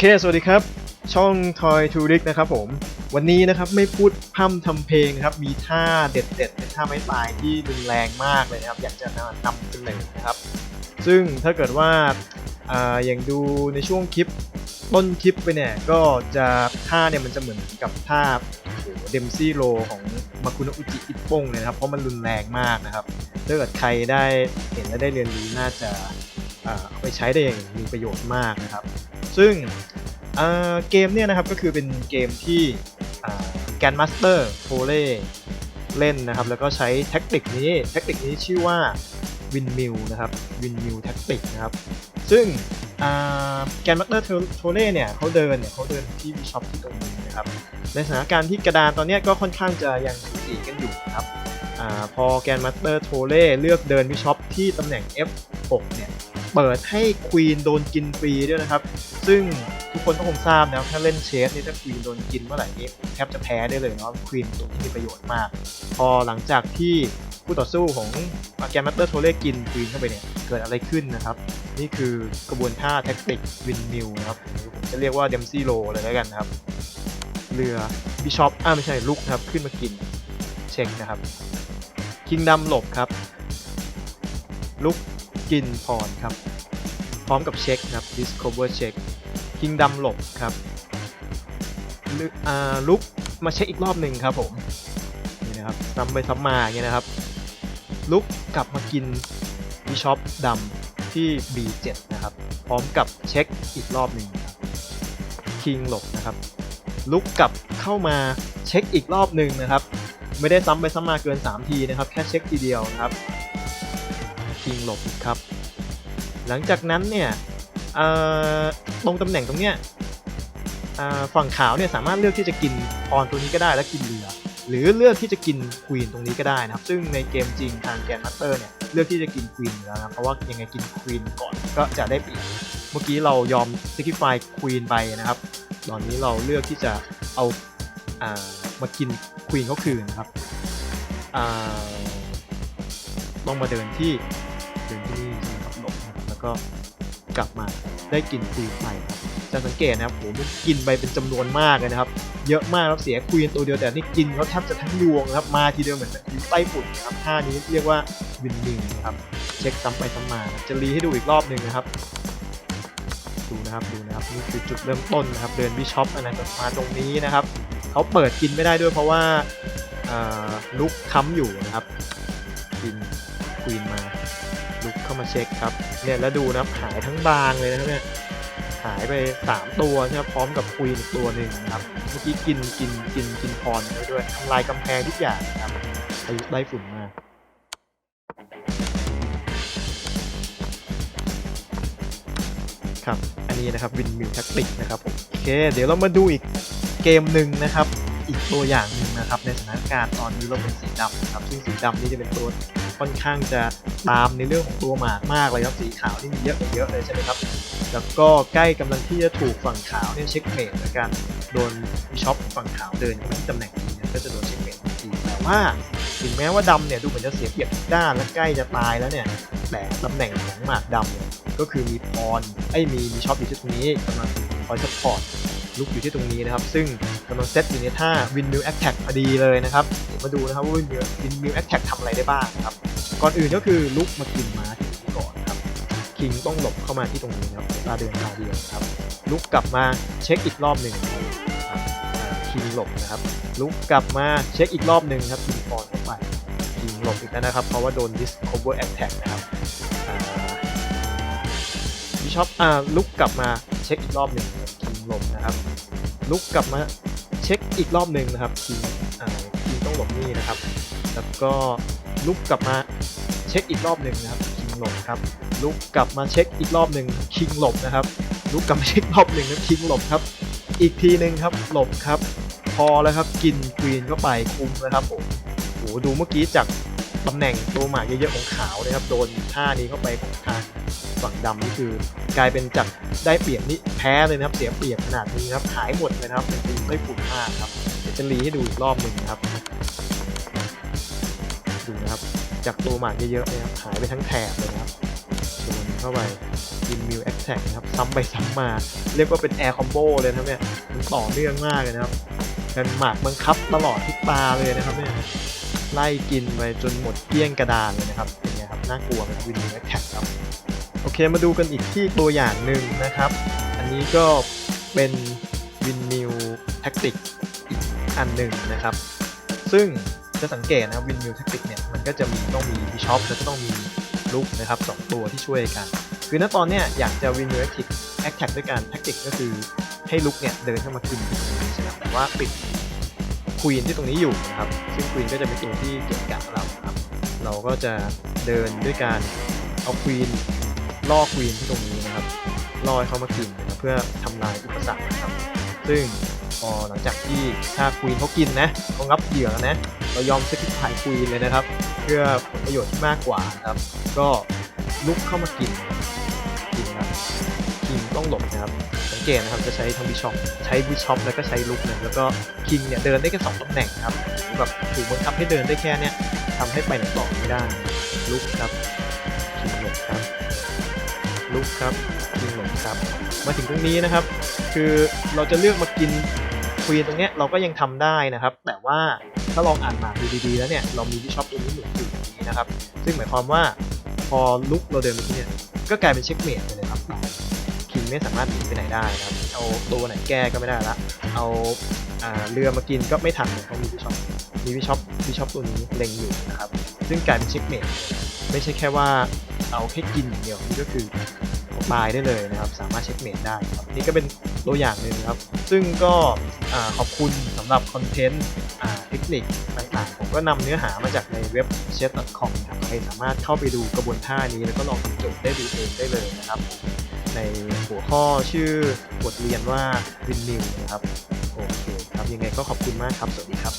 เค สวัสดีครับ ช่อง Toy to Rick นะครับผม วันนี้นะครับไม่พูดพร่ำทำเพลงนะครับ มีท่าเด็ดๆเป็นท่าไม้ตายที่รุนแรงมากเลยนะครับ อยากจะนำเสนอนะครับ ซึ่งถ้าเกิดว่าอ่าอย่างดูในช่วงคลิปต้นคลิปไปเนี่ย ก็จะท่าเนี่ยมันจะเหมือนกับท่าเดมซี่โลของมาคุโนอุจิอิปปงเลยนะครับ เพราะมันรุนแรงมากนะครับ ถ้าเกิดใครได้เห็นและได้เรียนรู้น่าจะอ่าเอาไปใช้ได้อย่างมีประโยชน์มากนะครับ ซึ่งเกมเนี่ยนะครับก็คือเป็นเกมที่แกนมาสเตอร์โ l เล่เล่นนะครับ แล้วก็ใช้แท็กติกนี้แท็กติกนี้ชื่อว่าวินมิลนะครับวินมิลแท็กติกนะครับ ซึ่งแกนมาสเตอร์โ l เล่เนี่ยเขาเดินเนี่ยเขาเดินที่วิช็อปที่ตรงนี้นะครับในสถานการณ์ที่กระดานตอนนี้ก็ค่อนข้างจะยังสูสีกันอยู่นะครับอพอแกนมาสเตอร์โ l เล่เลือกเดินวิช็อปที่ตำแหน่ง F6 เนี่ย เปิดให้ควีนโดนกินฟรีด้วยนะครับ ซึ่งทุกคนก็คงทราบนะถ้าเล่นเชสนี่ถ้าควีนโดนกินเมื่อไหร่นี้แทบจะแพ้ได้เลยเนาะควีนตัวที่มีประโยชน์มาก พอหลังจากที่ผู้ต่อสู้ของแกนมัตเตอร์โทเล่กินควีนเข้าไปเนี่ยเกิดอะไรขึ้นนะครับ นี่คือกระบวนท่าแท็กติกวินมิลนะครับผมจะเรียกว่าเดมซี่โลเลยแล้วกันนะครับ เรือบิชอปอ่าไม่ใช่ลุกนะครับขึ้นมากินเช็คนะครับคิงดัมหลบครับลุก กินพรครับ พร้อมกับเช็คครับ discover check คิงดัมหลบครับล,ลุกมาเช็คอีกรอบหนึ่งครับผมนี่นะครับซ้ำไปซ้ำมาอย่างเงี้ยนะครับ ลุกกลับมากินบิชอปดำที่ B7 นะครับ พร้อมกับเช็คอีกรอบหนึ่งคิงหลบนะครับลุกกลับเข้ามาเช็คอีกรอบหนึ่งนะครับ ไม่ได้ซ้ำไปซ้ำมาเกิน 3 ทีนะครับ แค่เช็คทีเดียวนะครับิงหลบครับ หลังจากนั้นเนี่ยตรงตำแหน่งตรงเนี้ยฝั่งขาวเนี่ยสามารถเลือกที่จะกินพรตัวนี้ก็ได้แล้วกินเรือ หรือเลือกที่จะกินควีนตรงนี้ก็ได้นะครับ ซึ่งในเกมจริงทางแกนมาสเตอร์เนี่ยเลือกที่จะกินควีนอยู่แล้วนะเพราะว่ายังไงกินควีนก่อนก็จะได้เปรียบเมื่อกี้เรายอม sacrifice ควีนไปนะครับ ตอนนี้เราเลือกที่จะเอาอามากินควีนเขาคืนนะครับต้องมาเดินที่ เดินที่นี่กับหนะครับแล้วก็กลับมาได้กลิ่นควีนไปครับจะสังเกตนะครับผมมันกินไปเป็นจำนวนมากเลยนะครับ เยอะมากครับเสียควีนตัวเดียวแต่นี่กินเขาแทบจะทั้งยวงครับมาทีเดียวเหมือนอยู่ใต้ฝุ่นนะครับท่านี้เรียกว่าวินวินนะครับเช็คซ้ำไปซ้ำมาจะรีให้ดูอีกรอบหนึ่งนะครับดูนะครับดูนะครับนี่คือจุดเริ่มต้นนะครับเดินบิชอปอะไรแบบมาตรงนี้นะครับเขาเปิดกินไม่ได้ด้วยเพราะว่าลุกค้ำอยู่นะครับกินควีนมา มาเช็คครับเนี่ยแล้วดูนะครับหายทั้งบางเลยนะครับเนี่ยหายไป 3 ตัวนะครับพร้อมกับควีนอีกตัวหนึ่งนะครับเมื่อกี้กินกินกินกินพรไปด้วยทำลายกำแพงทุกอย่างนะครับพายุไล่ฝุ่นมาครับอันนี้นะครับวินมิวแท็กติกนะครับโอเค เดี๋ยวเรามาดูอีกเกมหนึ่งนะครับ อีกตัวอย่างหนึ่งนะครับในสถานการณ์ตอนนี้เราเป็นสีดำนะครับซึ่งสีดำนี่จะเป็นตัว ค่อนข้างจะตามในเรื่องของตัวหมากมากเลยครับสีขาวนี่มีเยอะเยอะเลยใช่ไหมครับแล้วก็ใกล้กำลังที่จะถูกฝั่งขาวเนี่ยเช็คเมทในการโดนช็อปฝั่งขาวเดินเข้ามาที่ตำแหน่งนี้ก็จะโดนเช็คเมททันทีแต่ว่าถึงแม้ว่าดำเนี่ยดูเหมือนจะเสียเปรียบทุกด้านและใกล้จะตายแล้วเนี่ยแต่ตำแหน่งของหมากดำเนี่ยก็คือมีพรไอ้มีมีช็อปอยู่ที่ตรงนี้กำลังคอยซัพพอร์ตลุกอยู่ที่ตรงนี้นะครับ ซึ่งกำลังเซตอยู่ในท่าวินมิวแอคแท็กพอดีเลยนะครับเดี๋ยวมาดูนะครับว่าวินมิววินมิวแอคแท็กทำอะไรได้บ้างนะครับ ก่อนอื่นก็คือลุกมากินม้าที่ก่อนครับ คิงต้องหลบเข้ามาที่ตรงนี้นะครับตาเดินตาเดียวครับ ลุกกลับมาเช็คอีกรอบหนึ่งครับคิงหลบนะครับ ลุกกลับมาเช็คอีกรอบหนึ่งครับคิงฟอนเข้าไปคิงหลบอีกแล้วนะครับ เพราะว่าโดน discover attack นะครับบิชอปอ่าลุกกลับมาเช็คอีกรอบหนึ่งคิงหลบนะครับ ลุกกลับมาเช็คอีกรอบหนึ่งนะครับคิงอ่าคิงต้องหลบนี่นะครับ แล้วก็ ลุกกลับมาเช็คอีกรอบหนึ่งนะครับคิงหลบครับลุกกลับมาเช็คอีกรอบหนึ่งคิงหลบนะครับลุกกลับมาเช็ครอบหนึ่งนะคิงหลบครับ อีกทีหนึ่งครับหลบครับ พอแล้วครับกินควีนเข้าไปคุมนะครับผมโหดูเมื่อกี้จากตำแหน่งตัวหมากเยอะๆของขาวนะครับโดนท่านี้เข้าไปของทางฝั่งดำนี่คือกลายเป็นจากได้เปรียบนี่แพ้เลยนะครับ เสียเปรียบขนาดนี้ครับหายหมดเลยนะครับเป็นทีมไม่ฝุ่นมากครับเดี๋ยวจะรีให้ดูอีกรอบหนึ่งครับ ดูนะครับ จากตัวหมากเยอะๆนะครับหายไปทั้งแถบเลยนะครับโดนเข้าไปวินมิวแอคแท็กนะครับ ซ้ำไปซ้ำมา เรียกว่าเป็นแอร์คอมโบเลยนะเนี่ยมันต่อเนื่องมากเลยนะครับเป็นหมากบังคับตลอดทุกตาเลยนะครับเนี่ยไล่กินไปจนหมดเกลี้ยงกระดานเลยนะครับเป็นไงครับน่ากลัวเป็นวินมิวแอคแท็กครับโอเคมาดูกันอีกที่ตัวอย่างหนึ่งนะครับ อันนี้ก็เป็นวินมิวแท็กติกอีกอันหนึ่งนะครับ ซึ่ง จะสังเกตนะวินมิวแท็กติกเนี่ยมันก็จะมีต้องมีบิชอปแล้วก็ต้องมีลุกนะครับสองตัวที่ช่วยกัน คือณตอนเนี้ยอยากจะวินมิวแอคทิกแอคแท็กด้วยการแท็กติกก็คือให้ลุกเนี่ยเดินเข้ามากินตรงนี้ใช่ไหมแต่ว่าปิดควีนที่ตรงนี้อยู่นะครับซึ่งควีนก็จะเป็นตัวที่เกี่ยวกับเราครับเราก็จะเดินด้วยการเอาควีนล่อควีนที่ตรงนี้นะครับล่อให้เขามากินนะเพื่อทำลายอุปสรรคนะครับ ซึ่ง พอหลังจากที่ถ้าควีนเขากินนะเขางับเหยื่อแล้วนะ เรายอมสกิปถ่ายควีนเลยนะครับ เพื่อผลประโยชน์ที่มากกว่าครับ ก็ลุกเข้ามากินกินครับคิงต้องหลบนะครับ สังเกตนะครับจะใช้ทั้งบิชอปใช้บิชอปแล้วก็ใช้ลุกนะแล้วก็คิงเนี่ยเดินได้แค่สองตำแหน่งครับแบบถูกบังคับให้เดินได้แค่เนี้ยทำให้ไปไหนต่อไม่ได้ ลุกครับคิงหลบครับ ลุกครับคิงหลบครับ มาถึงตรงนี้นะครับ คือเราจะเลือกมากิน ควีนตรงเนี้ยเราก็ยังทำได้นะครับ แต่ว่าถ้าลองอ่านหมากดูดีๆแล้วเนี่ยเรามีบิชอปตัวนี้หมุนอยู่ตรงนี้นะครับ ซึ่งหมายความว่าพอลุกเราเดินไปที่เนี่ยก็กลายเป็นเช็คเมทไปเลยครับคิงไม่สามารถหนีไปไหนได้นะครับเอาตัวไหนแก้ก็ไม่ได้ละ เอาเรือมากินก็ไม่ทันเพราะมีบิชอปมีบิชอปบิชอปตัวนี้เล็งอยู่นะครับ ซึ่งกลายเป็นเช็คเมทไม่ใช่แค่ว่าเอาแค่กินอย่างเดียวนี่ก็คือตายได้เลยนะครับ สามารถเช็คเมทได้ครับนี่ก็เป็นตัวอย่างหนึ่งครับ ซึ่งก็ขอบคุณสำหรับคอนเทนต์เทคนิคต่างๆ ผมก็นำเนื้อหามาจากในเว็บ c h e s c o m ครับใครสามารถเข้าไปดูกระบวนท่านี้ แล้วก็ลองทำโจทย์ได้ดูเองได้เลยนะครับ ในหัวข้อชื่อบทเรียนว่าวินนิวนะครับโอเคครับยังไงก็ขอบคุณมากครับ สวัสดีครับ